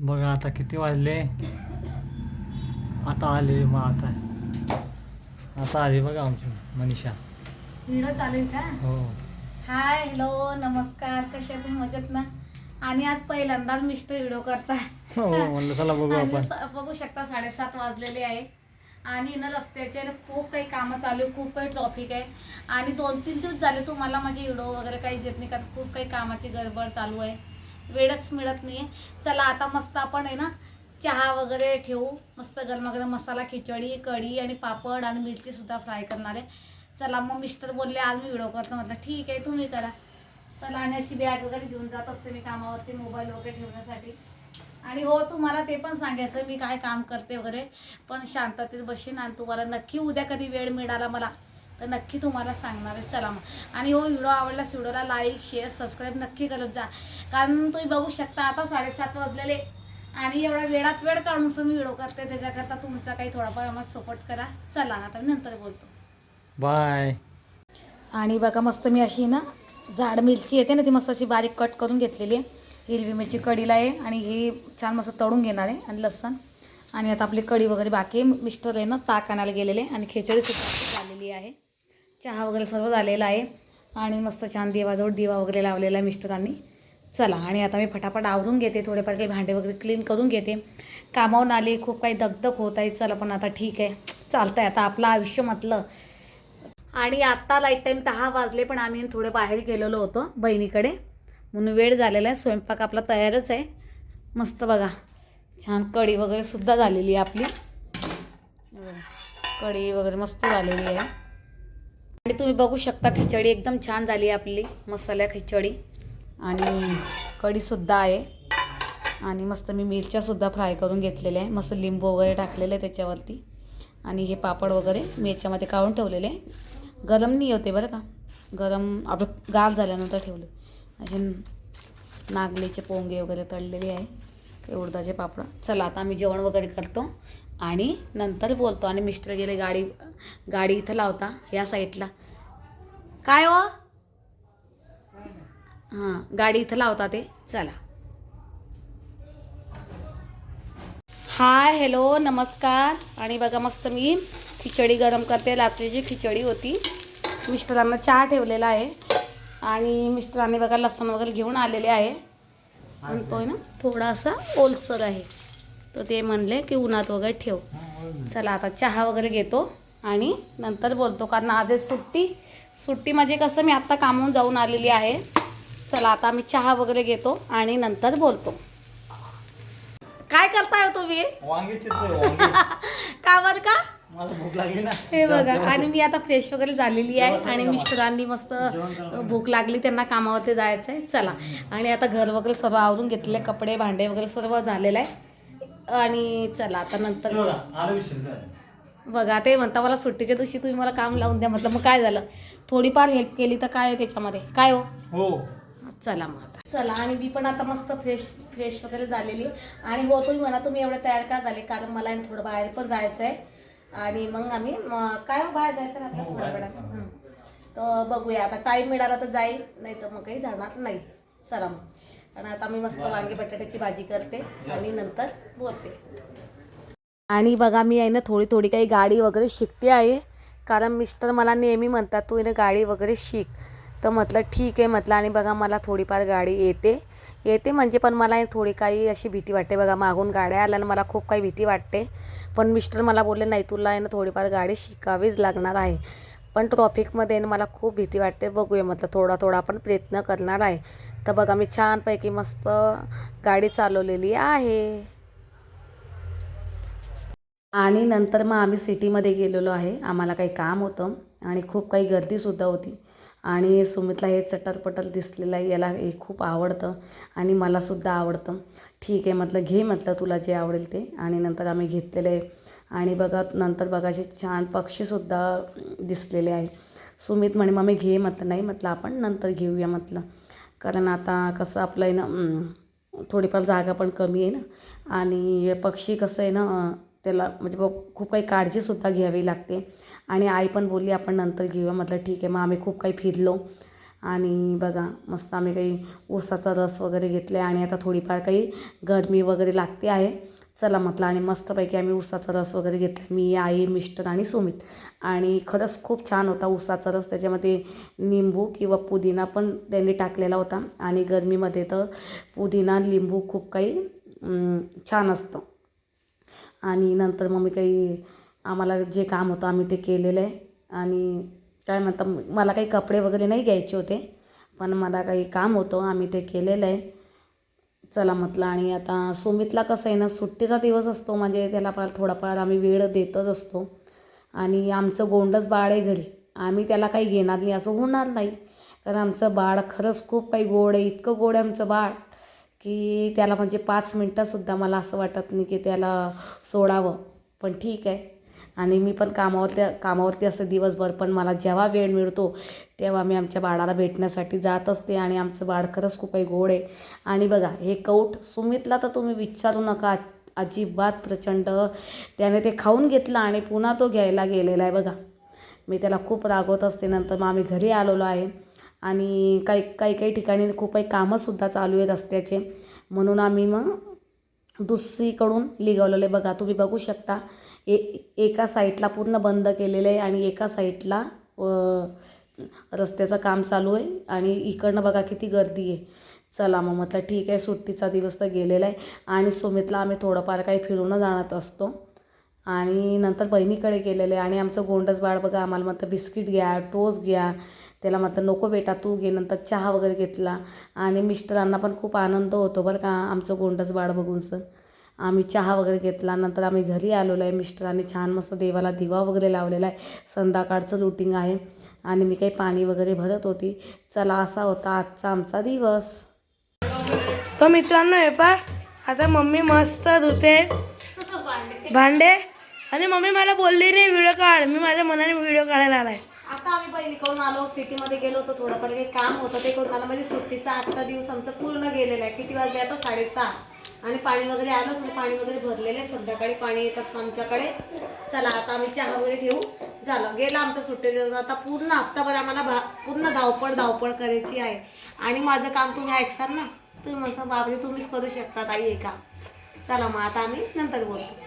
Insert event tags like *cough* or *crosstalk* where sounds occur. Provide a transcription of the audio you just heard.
बघा आता किती वाजले. आता आले मग आता. आता आली बघा आमची मनीषा. व्हिडिओ चालेल का? हो. हाय हॅलो नमस्कार. कसे आहे तुम्ही? मजेत ना? आणि आज पहिल्यांदाच मिस्टर व्हिडिओ करताय. हो म्हणलं चला बघू आपण. बघू शकता साडेसात वाजलेले आहे. आणि ना रस्त्याचे खूप काही कामं चालू आहे खूप काही ट्रॉफिक आहे. आणि दोन तीन दिवस झाले तुम्हाला माझे व्हिडिओ वगैरे काहीच येत नाही कारण खूप काही कामाची गडबड चालू आहे. वेळच मिळत नाही चला आता मस्त आपण आहे ना चहा वगैरे ठेवू. मस्त गरमागरम मसाला खिचडी कढी आणि पापड आणि मिरचीसुद्धा फ्राय करणार आहे. चला मग मिस्टर बोलले आज मी व्हिडिओ करतो. म्हटलं ठीक आहे तुम्ही करा. चला आणि अशी बॅग वगैरे घेऊन जात असते मी कामावरती मोबाईल वगैरे ठेवण्यासाठी. आणि हो तुम्हाला ते पण सांगायचं मी काय काम करते वगैरे. पण शांततेत बसेन आणि तुम्हाला नक्की उद्या कधी वेळ मिळाला मला. तर नक्की तुम्हाला सांगणार आहे चला मग. आणि हो व्हिडिओ आवडल्यास व्हिडिओला लाईक शेअर सबस्क्राईब नक्की करत जा. कारण तुम्ही बघू शकता आता साडेसात वाजलेले आणि एवढ्या वेळात वेळ काढून मी व्हिडिओ करते. त्याच्याकरता तुमचा काही थोडाफार आम्हाला सपोर्ट करा. चला आता मी नंतर बोलतो. बाय आणि बघा मस्त मी अशी ना झाड मिरची येते ना ती मस्त अशी बारीक कट करून घेतलेली आहे. हिरवी मिरची कढीला आहे आणि ही छान मस्त तळून घेणार आहे. आणि लसण. आणि आता आपली कढी वगैरे बाकी मिस्टर आहे ना ताक आणायला गेलेले आणि खिचडीसुद्धा झालेली आहे. चहा वगैरे सर्व झालेला आहे. आणि मस्त छान देवाजवळ दिवा वगैरे लावलेला आहे मिस्टरांनी. चला आणि आता मी फटाफट आवरून घेते. थोडेफार काही भांडे वगैरे क्लीन करून घेते. कामावून आली खूप काही दगदग होत आहे. चला पण आता ठीक आहे. चालतं आहे आता आपलं आयुष्य म्हटलं. आणि आत्ता लाइट टाईम दहा वाजले पण आम्ही थोडे बाहेर गेलेलो होतो बहिणीकडे. म्हणून वेळ झालेला आहे. स्वयंपाक आपला तयारच आहे. मस्त बघा. छान कढी वगैरे सुद्धा झालेली आहे आपली. कढी वगैरे मस्त झालेली आहे. आणि तुम्ही बघू शकता खिचडी एकदम छान झाली आहे आपली मसाल्या खिचडी. आणि कढीसुद्धा आहे. आणि मस्त मी मिरच्यासुद्धा फ्राय करून घेतलेल्या आहे. मस्त लिंबू वगैरे टाकलेलं आहे त्याच्यावरती. आणि हे पापड वगैरे मी याच्यामध्ये काढून ठेवलेले आहे. गरम नाही होते बरं का? गरम आपलं गार झाल्यानंतर ठेवले. असे नागलीचे पोंगे वगैरे तळलेले आहे. उडदाचे पापड. चला आता आम्ही जेवण वगैरे करतो. आणि नंतर बोलतो. आणि मिस्टर गेले गाडी गाडी इथं लावता या साईडला. काय हो? हां गाडी इथं लावता ते. चला. हाय हॅलो नमस्कार. आणि बघा मस्त मी खिचडी गरम करते. रात्रीची खिचडी होती मिस्टरांना चहा ठेवलेला आहे. आणि मिस्टरांनी बघा लसण वगैरे घेऊन आलेले आहे. आणि तो आहे ना थोडासा ओलसर आहे. तर ते म्हणले की उन्हात वगैरे ठेव. चला आता चहा वगैरे घेतो आणि नंतर बोलतो कारण आज सुट्टी. सुट्टी म्हणजे कसं मी आत्ता कामावून जाऊन आलेली आहे. चला आता आम्ही चहा वगैरे घेतो आणि नंतर बोलतो. काय करताय हो तुम्ही? *laughs* का बरं का? भूक लागली ना. हे बघा आणि मी आता फ्रेश वगैरे झालेली आहे आणि मिस्टरांनी मस्त भूक लागली त्यांना कामावरती जायचं आहे चला. आणि आता घर वगैरे सर्व आवरून घेतले कपडे भांडे वगैरे सर्व झालेलं आहे. आणि चला आता नंतर बघा, आलं ते म्हणता मला सुट्टीच्या दिवशी तुम्ही मला काम लावून द्या. म्हटलं मग काय झालं? थोडीफार हेल्प केली तर काय आहे त्याच्यामध्ये? काय हो? हो. चला मग आता. चला आणि मी पण आता मस्त फ्रेश फ्रेश वगैरे झालेली. आणि हो तुम्ही म्हणा तुम्ही एवढे तयार का झाले? कारण मला ना थोडं बाहेर पण जायचं आहे. आणि मग आम्ही म, काय हो, बाहेर जायचं ना हो, थोड्या बाहेर वेळात जायचं. हं. तर बघूया आता टाईम मिळाला तर जाईल नाही तर मग काही जाणार नाही. चला मग. आणि आता मी मस्त वांगी बटाट्याची भाजी करते आणि नंतर बोलते. आणि बघा मी आहे ना थोडी थोडी काही गाडी वगैरे शिकते आहे. कारण मिस्टर मला नेहमी म्हणतात तू ना गाडी वगैरे शिक. तर म्हटलं ठीक आहे म्हटलं आणि बघा मला थोडीफार गाडी येते. येते म्हणजे पण मला थोडी काही अशी भीती वाटते बघा मागून गाड्या आल्या आणि मला खूप काही भीती वाटते. पण मिस्टर मला बोलले नाही तुला आहे ना थोडीफार गाडी शिकावीच लागणार आहे. पण ट्रॉफिकमध्ये मला खूप भीती वाटते. बघूया म्हटलं थोडा थोडा आपण प्रयत्न करणार आहे. तर बघा मी छानपैकी मस्त गाडी चालवलेली आहे. आणि नंतर मग आम्ही सिटीमध्ये गेलेलो आहे. आम्हाला काही काम होतं आणि खूप काही गर्दीसुद्धा होती. आणि सुमितला हे चटरपटर दिसलेलं आहे याला हे खूप आवडतं आणि मलासुद्धा आवडतं. ठीक आहे म्हटलं घे म्हटलं तुला जे आवडेल ते. आणि नंतर आम्ही घेतलेलं. आहे आणि बघा नंतर बघायचे छान पक्षीसुद्धा दिसलेले आहे. सुमित म्हणे मग मी घे म्हटलं नाही म्हटलं आपण नंतर घेऊया म्हटलं. कारण आता कसं आपलं आहे ना थोडीफार जागा पण कमी आहे ना. आणि पक्षी कसं आहे ना त्याला म्हणजे बघ खूप काही काळजीसुद्धा घ्यावी लागते. आणि आई पण बोलली आपण नंतर घेऊया. म्हटलं ठीक आहे. मग आम्ही खूप काही फिरलो. आणि बघा मस्त आम्ही काही ऊसाचा रस वगैरे घेतला. आहे आणि आता थोडीफार काही गरमी वगैरे लागते आहे. चला म्हटलं आणि मस्तपैकी आम्ही उसाचा रस वगैरे घेतला. मी आई मिस्टर आणि सुमित. आणि खरंच खूप छान होता उसाचा रस. त्याच्यामध्ये निंबू किंवा पुदिना पण त्यांनी टाकलेला होता. आणि गरमीमध्ये तर पुदिना लिंबू खूप काही छान असतं. आणि नंतर मग मी काही आम्हाला जे काम होतं आम्ही ते केलेलं आहे. आणि काय म्हणतात मला काही कपडे वगैरे नाही घ्यायचे होते. पण मला काही काम होतं आम्ही ते केलेलं आहे. चला म्हटलं आणि आता सुमितला कसं आहे ना सुट्टीचा दिवस असतो म्हणजे त्याला फार थोडाफार आम्ही वेळ देतच असतो. आणि आमचं गोंडच बाळ आहे घरी. आम्ही त्याला काही घेणार नाही असं होणार नाही. कारण आमचं बाळ खरंच खूप काही गोड आहे इतकं गोड आहे आमचं बाळ की त्याला म्हणजे पाच मिनटंसुद्धा मला असं वाटत नाही की त्याला सोडावं. पण ठीक आहे. आणि मी पण कामावरती कामावरती असते दिवसभर पण मला जेव्हा वेळ मिळतो तेव्हा मी आमच्या बाळाला भेटण्यासाठी जात असते आणि आमचं बाळ खरंच खूप आहे गोड आहे. आणि बघा हे कौट सुमितला तर तुम्ही विचारू नका अजिबात प्रचंड त्याने ते खाऊन घेतलं आणि पुन्हा तो घ्यायला गेलेला आहे बघा. मी त्याला खूप रागवत असते नंतर मग आम्ही घरी आलेलो आहे. आणि काही काही काही ठिकाणी खूप काही कामंसुद्धा चालू आहे रस्त्याचे. म्हणून आम्ही मग दुसरीकडून लिगवलेले आहे. बघा तुम्ही बघू शकता ए एका साईडला पूर्ण बंद केलेलं आहे आणि एका साईडला रस्त्याचं काम चालू आहे आणि इकडनं बघा किती गर्दी आहे. चला मग म्हटलं ठीक आहे सुट्टीचा दिवस तर गेलेला आहे. आणि सुमितला आम्ही थोडंफार काही फिरून जाणत असतो. आणि नंतर बहिणीकडे गेलेले आणि आमचं गोंडस बाळ बघा आम्हाला म्हणतं बिस्किट घ्या टोस घ्या. त्याला म्हटलं नको बेटा तू घे. नंतर चहा वगैरे घेतला. आणि मिस्टरांना पण खूप आनंद होतो बरं का आमचं गोंडस बाळ बघून सर. आम्ही चहा वगैरे घेतला नंतर आम्ही घरी आलेलो आहे. मिस्टरांनी छान मस्त देवाला दिवा वगैरे लावलेला आहे. संध्याकाळचं लुटिंग आहे. आणि मी काही पाणी वगैरे भरत होती. चला असा होता आजचा आमचा दिवस. तर मित्रांनो हे पा आता मम्मी मस्त धुते. भांडे. आणि मम्मी मला बोलली नाही व्हिडिओ काढ. मी माझ्या मनाने व्हिडिओ काढायला आलाय. आता आम्ही बहिणीकडून आलो. सिटीमध्ये गेलो होतो थोडंफार. काही काम होतं ते करून आलं म्हणजे सुट्टीचा आजचा दिवस आमचा पूर्ण गेलेला आहे. किती वाजले आता? साडेसहा. आणि पाणी वगैरे आलंच म्हणजे पाणी वगैरे भरलेलं आहे. संध्याकाळी पाणी येत असतं आमच्याकडे. चला आता आम्ही चहा वगैरे ठेवू झालं. गेला आमचं सुट्टी दिवस. आता पूर्ण हप्ताभर आम्हाला भा पूर्ण धावपळ धावपळ करायची आहे. आणि माझं काम तुम्ही ऐकसाल ना. तुम्ही म्हणसा बाबरी तुम्हीच करू शकता ताई हे काम. चला मग आता आम्ही नंतर बोलतो.